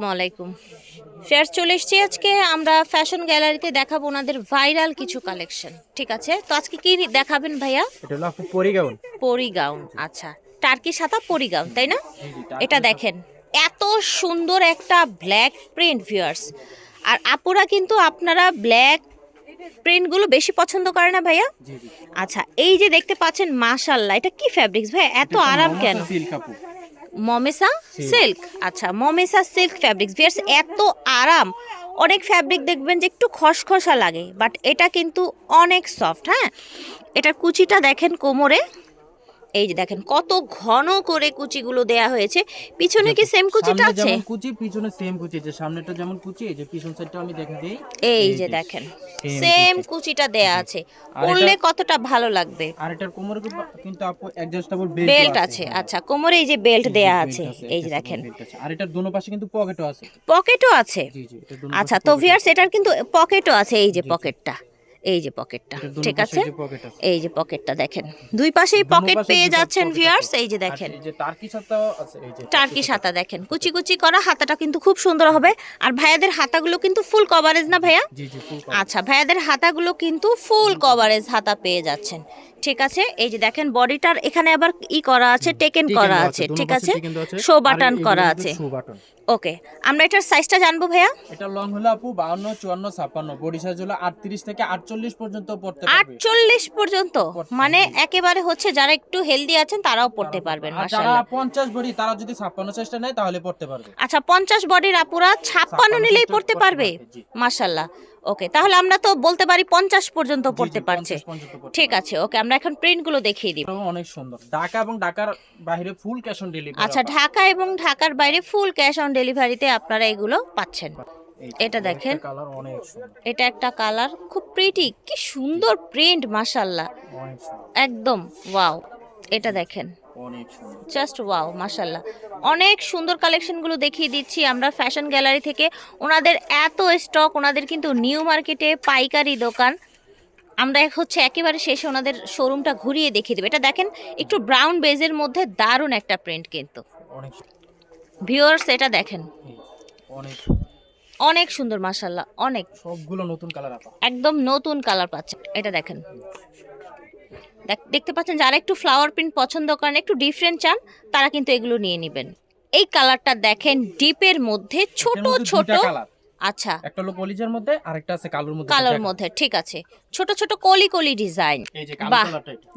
আসসালামাইকুম ফেয়ার চলে এসেছি আজকে। আমরা ফ্যাশন গ্যালারিতে দেখাবো ওনাদের ভাইরাল কিছু কালেকশন ঠিক আছে? তো আজকে কি দেখাবেন ভাইয়া? এটা হলো আপু পরিগাউন। পরি গাউন আচ্ছা। টার্কি সাদা পরি গাউন তাই না? এটা দেখেন এত সুন্দর একটা ব্ল্যাক প্রিন্ট ভিউয়ার্স আর আপুরা কিন্তু আপনারা ব্ল্যাক প্রিন্টগুলো বেশি পছন্দ করে না ভাইয়া? আচ্ছা এই যে দেখতে পাচ্ছেন মাশাল্লাহ এটা কি ফ্যাব্রিক্স ভাই এত আরাম কেন? মমেসা সিল্ক। আচ্ছা মমেসা সিল্ক ফ্যাব্রিক্স ভিয়ার্স এত আরাম। অনেক ফ্যাব্রিক দেখবেন যে একটু খসখসা লাগে বাট এটা কিন্তু অনেক সফট হ্যাঁ? এটার কুচিটা দেখেন কোমরে। এই যে দেখেন কত ঘন করে কুচিগুলো দেয়া হয়েছে। পিছনে কি সেম কুচিটা আছে? যেমন কুচি পিছনে সেম কুচি। যে সামনেটা যেমন কুচি এই যে পিছন সাইডটা আমি দেখা দিই। এই যে দেখেন সেম কুচিটা দেয়া আছে। পরলে কতটা ভালো লাগবে? আর এটার কোমরে কিন্তু আপু অ্যাডজাস্টেবল বেল্ট আছে আচ্ছা কোমরে এই যে বেল্ট দেয়া আছে এই যে দেখেন। আর এটার দোনো পাশে কিন্তু পকেটও আছে। পকেটও আছে? জি জি আচ্ছা তো ভিয়ার্স এটার কিন্তু পকেটও আছে এই যে পকেটটা এই যে পকেটটা ঠিক আছে। এই যে পকেটটা দেখেন দুই পাশেই পকেট পেয়ে যাচ্ছেন ভিউয়ার্স এই যে দেখেন। টার্কি হাতা দেখেন কুচি কুচি করা হাতাটা কিন্তু খুব সুন্দর হবে। আর ভাইয়াদের হাতাগুলো কিন্তু ফুল কভারেজ না ভাইয়া? আচ্ছা ভাইয়াদের হাতাগুলো কিন্তু ফুল কভারেজ হাতা পেয়ে যাচ্ছেন ঠিক আছে? এই যে দেখেন বডিটার এখানে আবার ই করা আছে টেকেন করা আছে ঠিক আছে? শো বাটন করা আছে। ওকে আমরা এটার সাইজটা জানব ভাইয়া? এটা লং হলো আপু বাউন্ন চুয়ান্ন ছাপ্পান্ন বডি সাইজ হলো আটত্রিশ থেকে আটচল্লিশ পর্যন্ত পড়তে আটচল্লিশ পর্যন্ত? মানে একেবারে হচ্ছে যারা একটু হেলদি আছেন তারাও পড়তে পারবেন যারা পঞ্চাশ বডি তারা যদি ছাপ্পান্ন চেষ্টা নেয় তাহলে পড়তে পারবে। আচ্ছা পঞ্চাশ বডির আপুরা ছাপ্পান্ন নিলেই পড়তে পারবে? জি। ওকে তাহলে আমরা তো বলতে পারি পঞ্চাশ পর্যন্ত পড়তে পারছে। 50 পর্যন্ত পড়তে ঠিক আছে ওকে আমরা এখন প্রিন্টগুলো দেখিয়ে দিব অনেক সুন্দর। ঢাকা এবং ঢাকার বাইরে ফুল ক্যাশ অন ডেলিভারি আচ্ছা ঢাকা এবং ঢাকার বাইরে ফুল ক্যাশ অন ডেলিভারিতে আপনারা এগুলো পাচ্ছেন। এটা দেখেন। এটা একটা কালার খুব প্রিটি কি সুন্দর প্রিন্ট মাশাল্লাহ একদম ওয়াও এটা দেখেন। জাস্ট ওয়াও মাশাল্লাহ অনেক সুন্দর কালেকশনগুলো দেখিয়ে দিচ্ছি আমরা ফ্যাশন গ্যালারি থেকে। ওনাদের এত স্টক ওনাদের কিন্তু নিউ মার্কেটে পাইকারি দোকান। আমরা হচ্ছে একেবারে শেষে ওনাদের শোরুমটা ঘুরিয়ে দেখিয়ে দেবো। এটা দেখেন একটু ব্রাউন বেজের মধ্যে দারুণ একটা প্রিন্ট কিন্তু। ভিউয়ার্স এটা দেখেন। অনেক। অনেক সুন্দর মাশাল্লাহ অনেক। সবগুলো নতুন কালার আপা। একদম নতুন কালার পাচ্ছে। এটা দেখেন। দেখ- দেখতে পাচ্ছেন যারা একটু ফ্লাওয়ার প্রিন্ট পছন্দ করেন একটু ডিফারেন্ট চান তারা কিন্তু এগুলো নিয়ে নেবেন। এই কালারটা দেখেন ডিপের মধ্যে ছোট ছোট। আচ্ছা। একটা হলো কলিজার মধ্যে আরেকটা আছে কালোর মধ্যে। কালোর মধ্যে ঠিক আছে। ছোট ছোট কলি কলি ডিজাইন। এই যে কালো বাহ।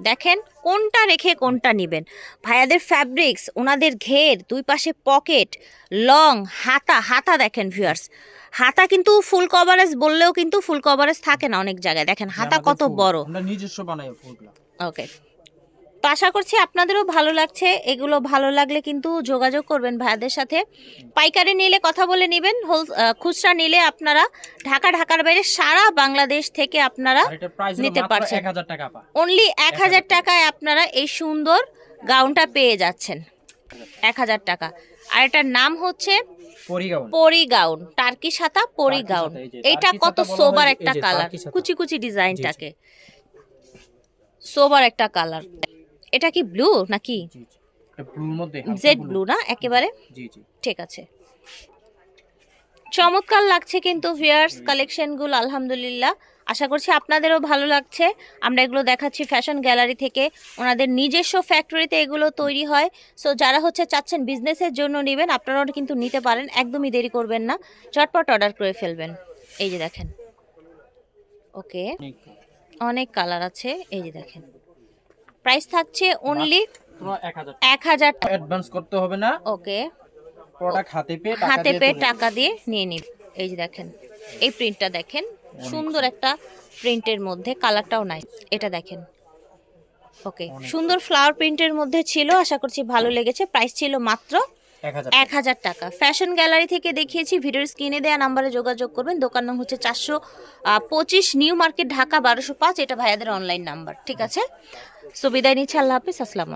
দেখেন কোনটা রেখে কোনটা নেবেন। ভাইয়াদের ফ্যাব্রিক্স ওনাদের ঘের দুই পাশে পকেট লং হাতা হাতা দেখেন ভিউয়ার্স হাতা কিন্তু ফুল কভারেজ বললেও কিন্তু ফুল কভারেজ থাকে না অনেক জায়গায়। দেখেন হাতা কত বড়। আমরা নিজস্ব বানাই ফুলগুলো। ওকে তো আশা করছি আপনাদেরও ভালো লাগছে। এগুলো ভালো লাগলে কিন্তু যোগাযোগ করবেন ভাইয়াদের সাথে। পাইকারি নিলে কথা বলে নেবেন। হোল খুচরা নিলে আপনারা ঢাকা ঢাকার বাইরে সারা বাংলাদেশ থেকে আপনারা এটা নিতে পারছেন। 1000 টাকা পা। অনলি এক হাজার টাকায় আপনারা এই সুন্দর গাউনটা পেয়ে যাচ্ছেন। এক হাজার টাকা। আর এটার নাম হচ্ছে পরিগাউন। পরি গাউন টার্কি সাতা পরি টার্কি গাউন সাতা, এই যে এইটা টার্কি কত সোবার একটা কালার। কুচি কুচি ডিজাইনটাকে। সোবার একটা কালার। এটা কি ব্লু নাকি? জেড ব্লু না? একেবারে? ঠিক আছে। চমৎকার লাগছে কিন্তু ভিয়ার্স কালেকশনগুলো আলহামদুলিল্লাহ। আশা করছি আপনাদেরও ভালো লাগছে। আমরা এগুলো দেখাচ্ছি ফ্যাশন গ্যালারি থেকে। ওনাদের নিজস্ব ফ্যাক্টরিতে এগুলো তৈরি হয়। সো যারা হচ্ছে চাচ্ছেন বিজনেসের জন্য নেবেন আপনারাও কিন্তু নিতে পারেন। একদমই দেরি করবেন না। চটপট অর্ডার করে ফেলবেন। এই যে দেখেন। ওকে অনেক কালার আছে। এই যে দেখেন। প্রাইস থাকছে অনলি এক হাজার অ্যাডভান্স করতে হবে না। ওকে। প্রোডাক্ট হাতে পেয়ে টাকা হাতে দিয়ে পেয়ে টাকা দিয়ে নিয়ে নিন এই যে দেখেন এই প্রিন্টটা দেখেন সুন্দর একটা প্রিন্টের মধ্যে কালারটাও নাই। এটা দেখেন। ওকে সুন্দর ফ্লাওয়ার প্রিন্টের মধ্যে ছিল আশা করছি ভালো লেগেছে। প্রাইস ছিল মাত্র 1000 এক হাজার টাকা। ফ্যাশন গ্যালারি থেকে দেখিয়েছি, ভিডিওর স্ক্রিনে দেওয়া নাম্বারে যোগাযোগ করবেন। দোকান নাম হচ্ছে চারশো পঁচিশ নিউ মার্কেট ঢাকা বারোশো পাঁচ। এটা ভাইয়াদের অনলাইন নাম্বার ঠিক আছে? সো বিদায় নিচ্ছি, আল্লাহ হাফিজ, আসসালামু